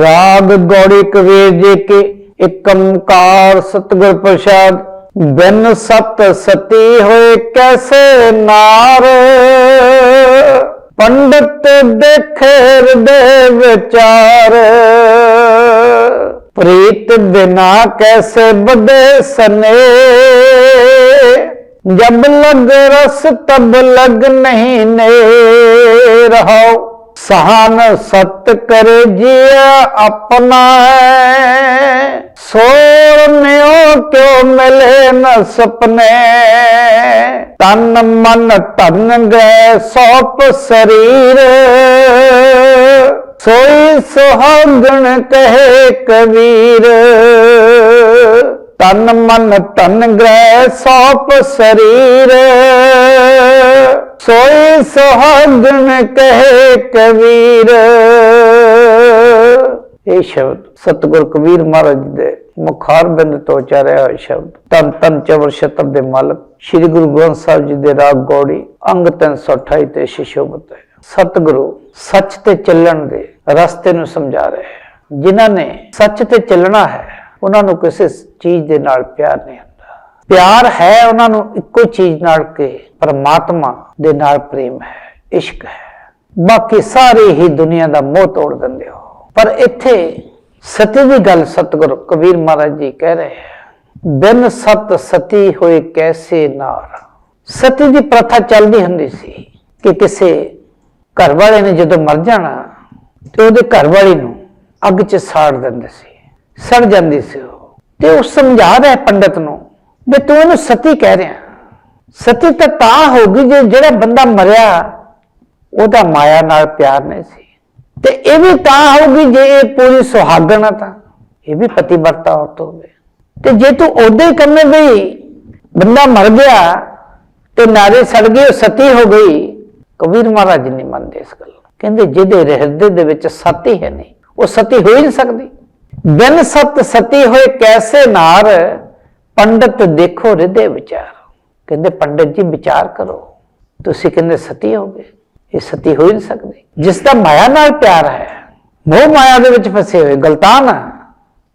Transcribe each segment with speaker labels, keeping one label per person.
Speaker 1: ਰਾਗ ਗੌੜੀ ਕਬੀਰ ਜੀ ਕੇ ਏਕੰਕਾਰ ਸਤਿਗੁਰ ਪ੍ਰਸਾਦ, ਬਿਨ ਸਤ ਸਤੀ ਹੋਏ ਕੈਸੇ ਨਾਰ? ਪੰਡਤ ਦੇਖੇ ਹਿਰਦੇ ਵਿਚਾਰ। ਪ੍ਰੀਤ ਬਿਨਾ ਕੈਸੇ ਬਦੇ ਸਨੇ? ਜਬ ਲਗ ਰਸ ਤਬ ਲਗ ਨਹੀਂ ਨੇ ਰਹਾਓ ਸਹਨ ਸਤ ਕਰ ਜਿਆ ਆਪਣਾ ਸੋਰ ਨਿਉ ਕਿਉ ਮਿਲੇ ਨ ਸੁਪਨੇ। ਤਨ ਮਨ ਧਨ ਗਏ ਸੋਪ ਸਰੀਰ। ਸੋਈ ਸੁਹਾਗਣ ਕਹੇ ਕਬੀਰ। ਤਨ ਮਨ ਧਨ ਗ੍ਰਹਿ ਸੋਪ ਸਰੀਰ। ਸੋਈ ਸੁਹਾਗਣ ਕਹੇ ਕਬੀਰ। ਇਹ ਸ਼ਬਦ ਸਤਿਗੁਰ ਕਬੀਰ ਮਹਾਰਾਜ ਦੇ ਮੁਖਾਰ ਤੋਂ ਉਚਾਰਿਆ ਹੋਇਆ ਸ਼ਬਦ। ਤਨ ਤਨ ਚਵਰ ਸ਼ਤਬ ਦੇ ਮਾਲਕ, ਸ੍ਰੀ ਗੁਰੂ ਗ੍ਰੰਥ ਸਾਹਿਬ ਜੀ ਦੇ ਰਾਗ ਗੋੜੀ, ਅੰਗ 328 ਤੇ ਸ਼ਿਸ਼ੋਭਤ ਹੈ ਸਤਿਗੁਰੂ ਸੱਚ ਤੇ ਚੱਲਣ ਦੇ ਰਸਤੇ ਨੂੰ ਸਮਝਾ ਰਹੇ ਹੈ। ਜਿਨ੍ਹਾਂ ਨੇ ਸੱਚ ਤੇ ਚੱਲਣਾ ਹੈ, ਉਹਨਾਂ ਨੂੰ ਕਿਸੇ ਚੀਜ਼ ਦੇ ਨਾਲ ਪਿਆਰ ਨਹੀਂ ਪਿਆਰ ਹੈ ਉਹਨਾਂ ਨੂੰ ਇੱਕੋ ਚੀਜ਼ ਨਾਲ ਕਿ ਪਰਮਾਤਮਾ ਦੇ ਨਾਲ ਪ੍ਰੇਮ ਹੈ, ਇਸ਼ਕ ਹੈ। ਬਾਕੀ ਸਾਰੇ ਹੀ ਦੁਨੀਆ ਦਾ ਮੋਹ ਤੋੜ ਦਿੰਦੇ ਹੋ। ਪਰ ਇੱਥੇ ਸਤੀ ਦੀ ਗੱਲ ਸਤਿਗੁਰੂ ਕਬੀਰ ਮਹਾਰਾਜ ਜੀ ਕਹਿ ਰਹੇ ਹੈ, ਬਿਨ ਸਤ ਸਤੀ ਹੋਏ ਕੈਸੇ ਨਾਰ? ਸਤੀ ਦੀ ਪ੍ਰਥਾ ਚੱਲਦੀ ਹੁੰਦੀ ਸੀ ਕਿ ਕਿਸੇ ਘਰ ਵਾਲੇ ਨੇ ਜਦੋਂ ਮਰ ਜਾਣਾ, ਤੇ ਉਹਦੇ ਘਰ ਵਾਲੀ ਨੂੰ ਅੱਗ 'ਚ ਸਾੜ ਦਿੰਦੇ ਸੀ, ਸੜ ਜਾਂਦੀ ਸੀ ਉਹ। ਤੇ ਉਹ ਸਮਝਾ ਰਿਹਾ ਪੰਡਤ ਨੂੰ ਵੀ ਤੂੰ ਉਹਨੂੰ ਸਤੀ ਕਹਿ ਰਿਹਾ। ਸਤੀ ਤਾਂ ਤਾਂ ਹੋਗੀ ਜੇ ਜਿਹੜਾ ਬੰਦਾ ਮਰਿਆ, ਉਹਦਾ ਮਾਇਆ ਨਾਲ ਪਿਆਰ ਨਹੀਂ ਸੀ। ਤੇ ਇਹ ਵੀ ਤਾਂ ਹੋਊਗੀ ਜੇ ਇਹ ਪੂਰੀ ਸੁਹਾਗਣ ਆ ਤਾਂ। ਇਹ ਵੀ ਪਤੀ ਔਰਤ ਹੋਵੇ। ਤੇ ਜੇ ਤੂੰ ਉਹਦੇ ਹੀ ਕੰਮੇ ਵੀ ਬੰਦਾ ਮਰ ਗਿਆ ਤੇ ਨਾਰੇ ਸੜ ਗਏ, ਉਹ ਸਤੀ ਹੋ ਗਈ, ਕਬੀਰ ਮਹਾਰਾਜ ਨਹੀਂ ਮੰਨਦੇ ਇਸ ਗੱਲ ਕਹਿੰਦੇ ਜਿਹਦੇ ਹਿਰਦੇ ਦੇ ਵਿੱਚ ਸਤੀ ਹੈ ਨਹੀਂ, ਉਹ ਸਤੀ ਹੋ ਹੀ ਨਹੀਂ ਸਕਦੀ। ਬਿਨ ਸਤ ਸਤੀ ਹੋਏ ਕੈਸੇ ਨਾਰ ਪੰਡਤ ਦੇਖੋ ਹਿਰਦੇ ਵਿਚਾਰ। ਕਹਿੰਦੇ, ਪੰਡਤ ਜੀ, ਵਿਚਾਰ ਕਰੋ। ਤੁਸੀਂ ਕਹਿੰਦੇ, ਸਤੀ ਹੋਗੇ ਇਹ ਸਤੀ ਹੋ ਹੀ ਨਹੀਂ ਸਕਦੀ। ਜਿਸ ਦਾ ਮਾਇਆ ਨਾਲ ਪਿਆਰ ਹੈ, ਮੋਹ ਮਾਇਆ ਦੇ ਵਿੱਚ ਫਸੇ ਹੋਏ ਗਲਤਾਨ ਆ,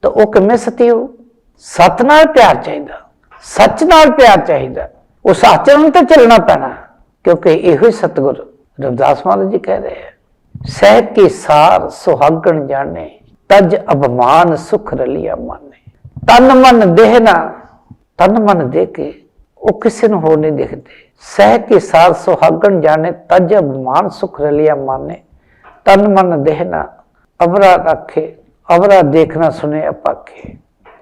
Speaker 1: ਤਾਂ ਉਹ ਕਿਵੇਂ ਸਤੀ ਹੋ? ਸਤ ਨਾਲ ਪਿਆਰ ਚਾਹੀਦਾ। ਸੱਚ ਨਾਲ ਪਿਆਰ ਚਾਹੀਦਾ। ਉਸ ਆਚਰਣ ਤੇ ਚੱਲਣਾ ਪੈਣਾ, ਕਿਉਂਕਿ ਇਹੋ ਹੀ ਸਤਿਗੁਰ ਰਵਿਦਾਸ ਮਹਾਰਾਜ ਜੀ ਕਹਿ ਰਹੇ ਹੈ ਸਹਿ ਕੇ ਸਾਰ ਸੁਹਾਗਣ ਜਾਣੇ, ਤਜ ਅਭਮਾਨ ਸੁਖ ਰਲਿਆ ਮਾਨੇ। ਤਨ ਮਨ ਦੇਹ ਨਾ ਤਨ ਮਨ ਦੇ ਕੇ ਉਹ ਕਿਸੇ ਨੂੰ ਹੋਰ ਨਹੀਂ ਦੇਖਦੇ। ਸਹਿ ਕੀ ਸਾਰ ਸੁਹਾਗਣ ਜਾਣੇ, ਤਜ ਅਭਮਾਨ ਸੁਖ ਰਲਿਆ ਮਾਨੇ। ਤਨ ਮਨ ਦੇਹ ਅਵਰਾ ਰੱਖੇ, ਅਵਰਾ ਦੇਖਣਾ ਸੁਨੇ ਅਪਾਖੇ।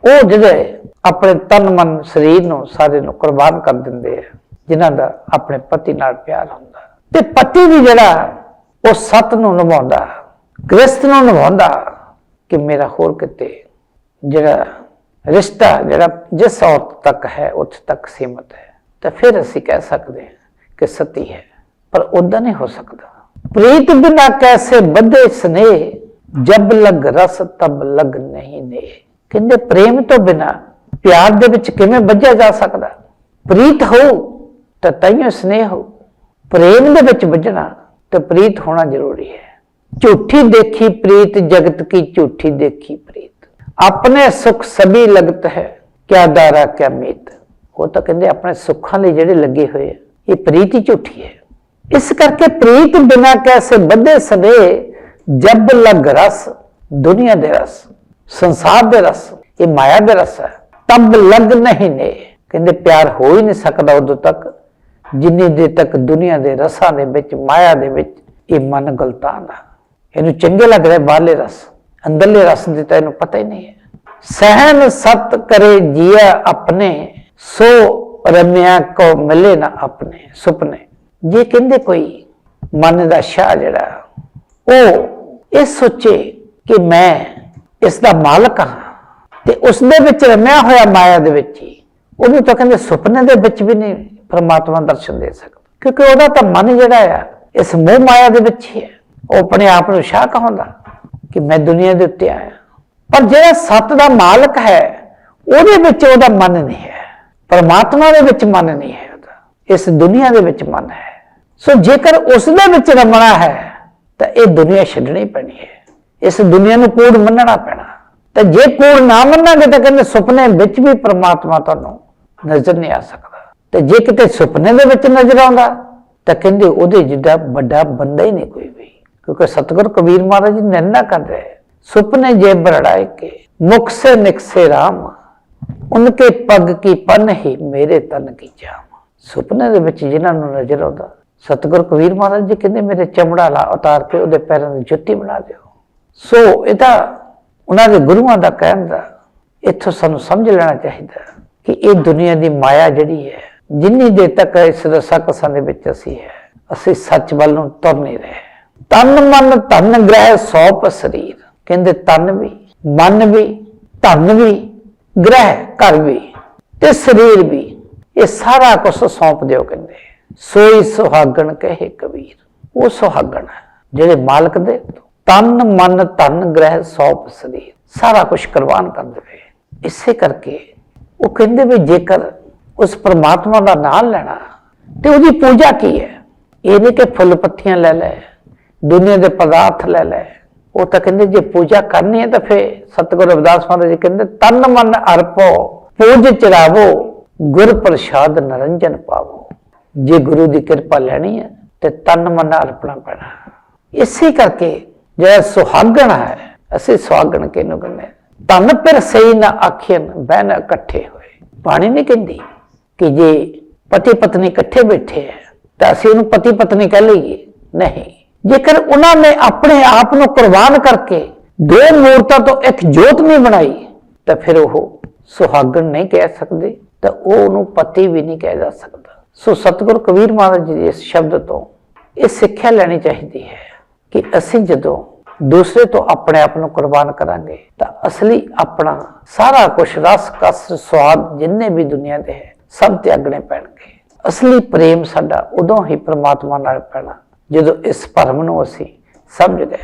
Speaker 1: ਉਹ ਜਿਹੜੇ ਆਪਣੇ ਤਨ ਮਨ ਸਰੀਰ ਨੂੰ ਸਾਰੇ ਨੂੰ ਕੁਰਬਾਨ ਕਰ ਦਿੰਦੇ ਆ, ਜਿਨ੍ਹਾਂ ਦਾ ਆਪਣੇ ਪਤੀ ਨਾਲ ਪਿਆਰ ਹੁੰਦਾ। ਤੇ ਪਤੀ ਵੀ ਜਿਹੜਾ, ਉਹ ਸਤ ਨੂੰ ਨਿਭਾਉਂਦਾ, ਗ੍ਰਸਤ ਨੂੰ ਨਿਭਾਉਂਦਾ ਕਿ ਮੇਰਾ ਹੋਰ ਕਿਤੇ ਜਿਹੜਾ ਰਿਸ਼ਤਾ ਜਿਹੜਾ ਜਿਸ ਔਰਤ ਤੱਕ ਹੈ, ਉੱਥੇ ਤੱਕ ਸੀਮਤ ਹੈ। ਤਾਂ ਫਿਰ ਅਸੀਂ ਕਹਿ ਸਕਦੇ ਹਾਂ ਕਿ ਸਤੀ ਹੈ, ਪਰ ਉਦਾਂ ਨਹੀਂ ਹੋ ਸਕਦਾ। ਪ੍ਰੀਤ ਬਿਨਾ ਕੈਸੇ ਬੱਧੇ ਸਨੇਹ, ਜਬ ਲਗ ਰਸ ਤਬ ਲਗ ਨਹੀਂ ਨੇ ਕਹਿੰਦੇ ਪ੍ਰੇਮ ਤੋਂ ਬਿਨਾ ਪਿਆਰ ਦੇ ਵਿੱਚ ਕਿਵੇਂ ਵੱਜਿਆ ਜਾ ਸਕਦਾ? ਪ੍ਰੀਤ ਹੋ, ਤਾਂ ਤਈਓ ਸਨੇਹ ਹੋ। ਪ੍ਰੇਮ ਦੇ ਵਿੱਚ ਬੱਝਣਾ ਤੇ ਪ੍ਰੀਤ ਹੋਣਾ ਜ਼ਰੂਰੀ ਹੈ। ਝੂਠੀ ਦੇਖੀ ਪ੍ਰੀਤ, ਜਗਤ ਕੀ ਝੂਠੀ ਦੇਖੀ ਆਪਣੇ ਸੁਖ ਸਭੀ ਲਗਤ ਹੈ, ਕਿਆ ਦਾਰਾ, ਕਿਆ ਮੀਤ। ਉਹ ਤਾਂ ਕਹਿੰਦੇ ਆਪਣੇ ਸੁੱਖਾਂ ਲਈ ਜਿਹੜੇ ਲੱਗੇ ਹੋਏ ਆ, ਇਹ ਪ੍ਰੀਤ ਹੀ ਝੂਠੀ ਹੈ। ਇਸ ਕਰਕੇ ਪ੍ਰੀਤ ਬਿਨਾ ਕੈਸੇ ਬੱਧੇ ਸਦੇ, ਜਬ ਲਗ ਰਸ, ਦੁਨੀਆ ਦੇ ਰਸ, ਸੰਸਾਰ ਦੇ ਰਸ, ਇਹ ਮਾਇਆ ਦੇ ਰਸ ਹੈ। ਤਬ ਲਗ ਨਹੀਂ ਨੇ। ਕਹਿੰਦੇ ਪਿਆਰ ਹੋ ਹੀ ਨਹੀਂ ਸਕਦਾ ਉਦੋਂ ਤੱਕ, ਜਿੰਨੀ ਦੇਰ ਤੱਕ ਦੁਨੀਆ ਦੇ ਰਸਾਂ ਦੇ ਵਿੱਚ, ਮਾਇਆ ਦੇ ਵਿੱਚ ਇਹ ਮਨ ਗਲਤਾਨ ਆ। ਇਹਨੂੰ ਚੰਗੇ ਲੱਗ ਰਿਹਾ ਬਾਹਰਲੇ ਰਸ। ਅੰਦਰਲੇ ਰਸ ਦੀ ਤਾਂ ਇਹਨੂੰ ਪਤਾ ਹੀ ਨਹੀਂ ਹੈ। ਸਹਿਨ ਸਤ ਕਰੇ ਜੀਆ ਆਪਣੇ, ਸੋ ਰਮਿਆ ਕੋ ਮਿਲੇ ਨਾ ਆਪਣੇ ਸੁਪਨੇ। ਜੇ ਕਹਿੰਦੇ ਕੋਈ ਮਨ ਦਾ ਸ਼ਾਹ ਜਿਹੜਾ, ਉਹ ਇਹ ਸੋਚੇ ਕਿ ਮੈਂ ਇਸ ਦਾ ਮਾਲਕ ਹਾਂ ਤੇ ਉਸ ਦੇ ਵਿੱਚ ਰਮਿਆ ਹੋਇਆ ਮਾਇਆ ਦੇ ਵਿੱਚ ਹੀ, ਉਹਨੂੰ ਤਾਂ ਕਹਿੰਦੇ ਸੁਪਨੇ ਦੇ ਵਿੱਚ ਵੀ ਨਹੀਂ ਪਰਮਾਤਮਾ ਦਰਸ਼ਨ ਦੇ ਸਕਦਾ। ਕਿਉਂਕਿ ਉਹਦਾ ਤਾਂ ਮਨ ਜਿਹੜਾ ਆ, ਇਸ ਮੋਹ ਮਾਇਆ ਦੇ ਵਿੱਚ ਹੀ ਹੈ। ਉਹ ਆਪਣੇ ਆਪ ਨੂੰ ਸ਼ਾਹ ਕਹਾਉਂਦਾ। ਕਿ ਮੈਂ ਦੁਨੀਆ ਦੇ ਉੱਤੇ ਆਇਆ। ਪਰ ਜਿਹੜਾ ਸੱਤ ਦਾ ਮਾਲਕ ਹੈ, ਉਹਦੇ ਵਿੱਚ ਉਹਦਾ ਮਨ ਨਹੀਂ ਹੈ। ਪਰਮਾਤਮਾ ਦੇ ਵਿੱਚ ਮਨ ਨਹੀਂ ਹੈ ਉਹਦਾ। ਇਸ ਦੁਨੀਆ ਦੇ ਵਿੱਚ ਮਨ ਹੈ। ਸੋ ਜੇਕਰ ਉਸ ਦੇ ਵਿੱਚ ਰਮਣਾ ਹੈ, ਤਾਂ ਇਹ ਦੁਨੀਆ ਛੱਡਣੀ ਪੈਣੀ ਹੈ। ਇਸ ਦੁਨੀਆ ਨੂੰ ਕੂੜ ਮੰਨਣਾ ਪੈਣਾ। ਤੇ ਜੇ ਕੂੜ ਨਾ ਮੰਨਾਂਗੇ, ਤਾਂ ਕਹਿੰਦੇ ਸੁਪਨੇ ਵਿੱਚ ਵੀ ਪਰਮਾਤਮਾ ਤੁਹਾਨੂੰ ਨਜ਼ਰ ਨਹੀਂ ਆ ਸਕਦਾ। ਤੇ ਜੇ ਕਿਤੇ ਸੁਪਨੇ ਦੇ ਵਿੱਚ ਨਜ਼ਰ ਆਉਂਦਾ, ਤਾਂ ਕਹਿੰਦੇ ਉਹਦੇ ਜਿੱਡਾ ਵੱਡਾ ਬੰਦਾ ਹੀ ਨਹੀਂ ਕੋਈ ਵੀ। ਕਿਉਂਕਿ ਸਤਿਗੁਰ ਕਬੀਰ ਮਹਾਰਾਜ ਜੀ ਨਿੰਦਾ ਕਰ ਰਹੇ ਹੈ। ਸੁਪਨੇ ਜੇ ਬਰੜਾਏ ਕੇ ਮੁਖ ਸੇ ਨਿਕਸੇ ਰਾਮ, ਉਨਕੇ ਪੱਗ ਕੀ ਪਨ ਹੀ ਮੇਰੇ ਤਨ ਕੀ ਜਾਮ। ਸੁਪਨੇ ਦੇ ਵਿੱਚ ਜਿਨ੍ਹਾਂ ਨੂੰ ਨਜ਼ਰ ਆਉਂਦਾ, ਸਤਿਗੁਰ ਕਬੀਰ ਮਹਾਰਾਜ ਜੀ ਕਹਿੰਦੇ, ਮੇਰੇ ਚਮੜਾ ਲਾ, ਉਤਾਰ ਕੇ ਉਹਦੇ ਪੈਰਾਂ ਦੀ ਜੁੱਤੀ ਬਣਾ ਦਿਓ। ਸੋ ਇਹ ਤਾਂ ਉਹਨਾਂ ਦੇ ਗੁਰੂਆਂ ਦਾ ਕਹਿਣ ਦਾ, ਇੱਥੋਂ ਸਾਨੂੰ ਸਮਝ ਲੈਣਾ ਚਾਹੀਦਾ ਕਿ ਇਹ ਦੁਨੀਆ ਦੀ ਮਾਇਆ ਜਿਹੜੀ ਹੈ, ਜਿੰਨੀ ਦੇਰ ਤੱਕ ਇਸ ਰਸਾ ਕਸਾਂ ਦੇ ਵਿੱਚ ਅਸੀਂ ਹੈ, ਅਸੀਂ ਸੱਚ ਵੱਲ ਨੂੰ ਤੁਰ ਨਹੀਂ ਰਹੇ। ਤਨ ਮਨ ਧਨ ਗ੍ਰਹਿ ਸੌਪ ਸਰੀਰ। ਕਹਿੰਦੇ ਤਨ ਵੀ, ਮਨ ਵੀ, ਧਨ ਵੀ, ਗ੍ਰਹਿ ਘਰ ਵੀ ਤੇ ਸਰੀਰ ਵੀ, ਇਹ ਸਾਰਾ ਕੁਝ ਸੌਂਪ ਦਿਓ ਕਹਿੰਦੇ। ਸੋਈ ਸੁਹਾਗਣ ਕਹੇ ਕਬੀਰ। ਉਹ ਸੁਹਾਗਣ ਹੈ, ਜਿਹੜੇ ਮਾਲਕ ਦੇ ਤਨ ਮਨ ਧਨ ਗ੍ਰਹਿ ਸੌਪ ਸਰੀਰ। ਸਾਰਾ ਕੁਝ ਕੁਰਬਾਨ ਕਰ ਦੇਵੇ। ਇਸੇ ਕਰਕੇ ਉਹ ਕਹਿੰਦੇ ਵੀ ਜੇਕਰ ਉਸ ਪਰਮਾਤਮਾ ਦਾ ਨਾਮ ਲੈਣਾ, ਤੇ ਉਹਦੀ ਪੂਜਾ ਕੀ ਹੈ? ਇਹ ਨਹੀਂ ਕਿ ਫੁੱਲ ਪੱਤੀਆਂ ਲੈ ਲੈ। ਦੁਨੀਆ ਦੇ ਪਦਾਰਥ ਲੈ ਲੈ ਉਹ ਤਾਂ ਕਹਿੰਦੇ, ਜੇ ਪੂਜਾ ਕਰਨੀ ਹੈ ਤਾਂ ਫੇ ਸਤਿਗੁਰੂ ਰਵਿਦਾਸ ਮਹਾਰਾਜ ਜੀ ਕਹਿੰਦੇ, ਤਨ ਮਨ ਅਰਪੋ, ਪੂਜ ਚੜਾਵੋ ਗੁਰ ਪ੍ਰਸਾਦ ਨਰੰਜਨ ਪਾਵੋ। ਜੇ ਗੁਰੂ ਦੀ ਕਿਰਪਾ ਲੈਣੀ ਹੈ, ਤੇ ਤਨ ਮਨ ਅਰਪਣਾ ਪੈਣਾ। ਇਸੇ ਕਰਕੇ ਜਿਹੜਾ ਸੁਹਾਗਣ ਹੈ, ਅਸੀਂ ਸੁਹਾਗਣ ਕਿਹਨੂੰ ਕਹਿੰਦੇ ਤਨ ਪਰ ਸਹੀ ਨਾ ਆਖਿਆਨ ਬਹਿਨ ਇਕੱਠੇ ਹੋਏ। ਬਾਣੀ ਨਹੀਂ ਕਹਿੰਦੀ ਕਿ ਜੇ ਪਤੀ ਪਤਨੀ ਇਕੱਠੇ ਬੈਠੇ ਹੈ, ਤਾਂ ਅਸੀਂ ਉਹਨੂੰ ਪਤੀ ਪਤਨੀ ਕਹਿ ਲਈਏ। ਨਹੀਂ। ਜੇਕਰ ਉਹਨਾਂ ਨੇ ਆਪਣੇ ਆਪ ਨੂੰ ਕੁਰਬਾਨ ਕਰਕੇ ਦੋ ਮੂਰਤਾਂ ਤੋਂ ਇੱਕ ਜੋਤ ਨਹੀਂ ਬਣਾਈ, ਤਾਂ ਫਿਰ ਉਹ ਸੁਹਾਗਣ ਨਹੀਂ ਕਹਿ ਸਕਦੇ, ਤਾਂ ਉਹ ਉਹਨੂੰ ਪਤੀ ਵੀ ਨਹੀਂ ਕਹਿ ਜਾ ਸਕਦਾ। ਸੋ ਸਤਿਗੁਰ ਕਬੀਰ ਮਹਾਰਾਜ ਜੀ ਦੇ ਇਸ ਸ਼ਬਦ ਤੋਂ ਇਹ ਸਿੱਖਿਆ ਲੈਣੀ ਚਾਹੀਦੀ ਹੈ ਕਿ ਅਸੀਂ ਜਦੋਂ ਦੂਸਰੇ ਤੋਂ ਆਪਣੇ ਆਪ ਨੂੰ ਕੁਰਬਾਨ ਕਰਾਂਗੇ, ਤਾਂ ਅਸਲੀ ਆਪਣਾ ਸਾਰਾ ਕੁਝ ਰਸ, ਕਸ, ਸਵਾਦ ਜਿੰਨੇ ਵੀ ਦੁਨੀਆ ਦੇ ਹੈ, ਸਭ ਤਿਆਗਣੇ ਪੈਣਗੇ। ਅਸਲੀ ਪ੍ਰੇਮ ਸਾਡਾ ਉਦੋਂ ਹੀ ਪ੍ਰਮਾਤਮਾ ਨਾਲ ਪੈਣਾ ਜਦੋਂ ਇਸ ਭਰਮ ਨੂੰ ਅਸੀਂ ਸਮਝ ਗਏ,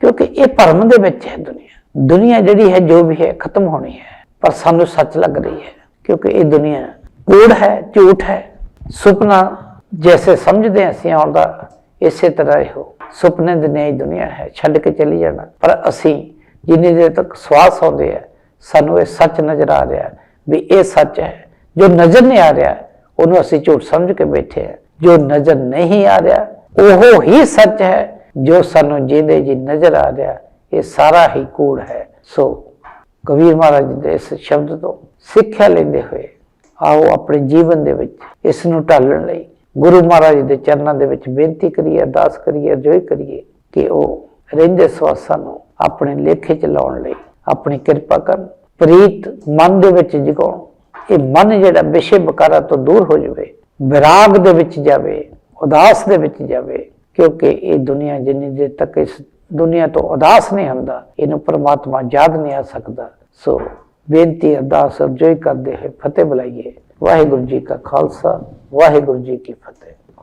Speaker 1: ਕਿਉਂਕਿ ਇਹ ਭਰਮ ਦੇ ਵਿੱਚ ਹੈ ਦੁਨੀਆ। ਦੁਨੀਆ ਜਿਹੜੀ ਹੈ, ਜੋ ਵੀ ਹੈ, ਖਤਮ ਹੋਣੀ ਹੈ। ਪਰ ਸਾਨੂੰ ਸੱਚ ਲੱਗ ਰਹੀ ਹੈ, ਕਿਉਂਕਿ ਇਹ ਦੁਨੀਆ ਕੂੜ ਹੈ, ਝੂਠ ਹੈ। ਸੁਪਨਾ ਜੈਸੇ ਸਮਝਦੇ ਹਾਂ ਅਸੀਂ ਆਉਂਦਾ ਇਸੇ ਤਰ੍ਹਾਂ ਇਹੋ ਸੁਪਨੇ ਦੀ ਨਈ ਦੁਨੀਆ ਹੈ, ਛੱਡ ਕੇ ਚਲੀ ਜਾਣਾ। ਪਰ ਅਸੀਂ ਜਿੰਨੀ ਦੇਰ ਤੱਕ ਸਵਾਸ ਆਉਂਦੇ ਆ ਸਾਨੂੰ ਇਹ ਸੱਚ ਨਜ਼ਰ ਆ ਰਿਹਾ, ਵੀ ਇਹ ਸੱਚ ਹੈ। ਜੋ ਨਜ਼ਰ ਨਹੀਂ ਆ ਰਿਹਾ, ਉਹਨੂੰ ਅਸੀਂ ਝੂਠ ਸਮਝ ਕੇ ਬੈਠੇ ਆ ਜੋ ਨਜ਼ਰ ਨਹੀਂ ਆ ਰਿਹਾ ਉਹ ਹੀ ਸੱਚ ਹੈ ਜੋ ਸਾਨੂੰ ਜਿਹਦੇ ਜੀ ਨਜ਼ਰ ਆ ਰਿਹਾ, ਇਹ ਸਾਰਾ ਹੀ ਕੂੜ ਹੈ। ਸੋ ਕਬੀਰ ਮਹਾਰਾਜ ਜੀ ਦੇ ਇਸ ਸ਼ਬਦ ਤੋਂ ਸਿੱਖਿਆ ਲੈਂਦੇ ਹੋਏ ਆਓ ਆਪਣੇ ਜੀਵਨ ਦੇ ਵਿੱਚ ਇਸ ਨੂੰ ਢਾਲਣ ਲਈ ਗੁਰੂ ਮਹਾਰਾਜ ਦੇ ਚਰਨਾਂ ਦੇ ਵਿੱਚ ਬੇਨਤੀ ਕਰੀਏ, ਅਰਦਾਸ ਕਰੀਏ, ਅਰਜ਼ੋਈ ਕਰੀਏ ਕਿ ਉਹ ਰਹਿੰਦੇ ਸਵਾਸਾਂ ਨੂੰ ਆਪਣੇ ਲੇਖੇ ਚ ਲਾਉਣ ਲਈ ਆਪਣੀ ਕਿਰਪਾ ਕਰਨ। ਪ੍ਰੀਤ ਮਨ ਦੇ ਵਿੱਚ ਜਗਾਉਣ। ਇਹ ਮਨ ਜਿਹੜਾ ਵਿਸ਼ੇ ਬਕਾਰਾ ਤੋਂ ਦੂਰ ਹੋ ਜਾਵੇ, ਵਿਰਾਗ ਦੇ ਵਿੱਚ ਜਾਵੇ ਉਦਾਸ ਦੇ ਵਿੱਚ ਜਾਵੇ, ਕਿਉਂਕਿ ਇਹ ਦੁਨੀਆ ਜਿੰਨੀ ਦੇਰ ਤੱਕ ਇਸ ਦੁਨੀਆ ਤੋਂ ਉਦਾਸ ਨਹੀਂ ਹੁੰਦਾ, ਇਹਨੂੰ ਪਰਮਾਤਮਾ ਯਾਦ ਨਹੀਂ ਆ ਸਕਦਾ। ਸੋ ਬੇਨਤੀ ਅਰਦਾਸ ਅਰਜ਼ੋਈ ਕਰਦੇ ਹੋਏ ਫਤਿਹ ਬੁਲਾਈਏ। ਵਾਹਿਗੁਰੂ ਜੀ ਕਾ ਖਾਲਸਾ, ਵਾਹਿਗੁਰੂ ਜੀ ਕੀ ਫਤਿਹ।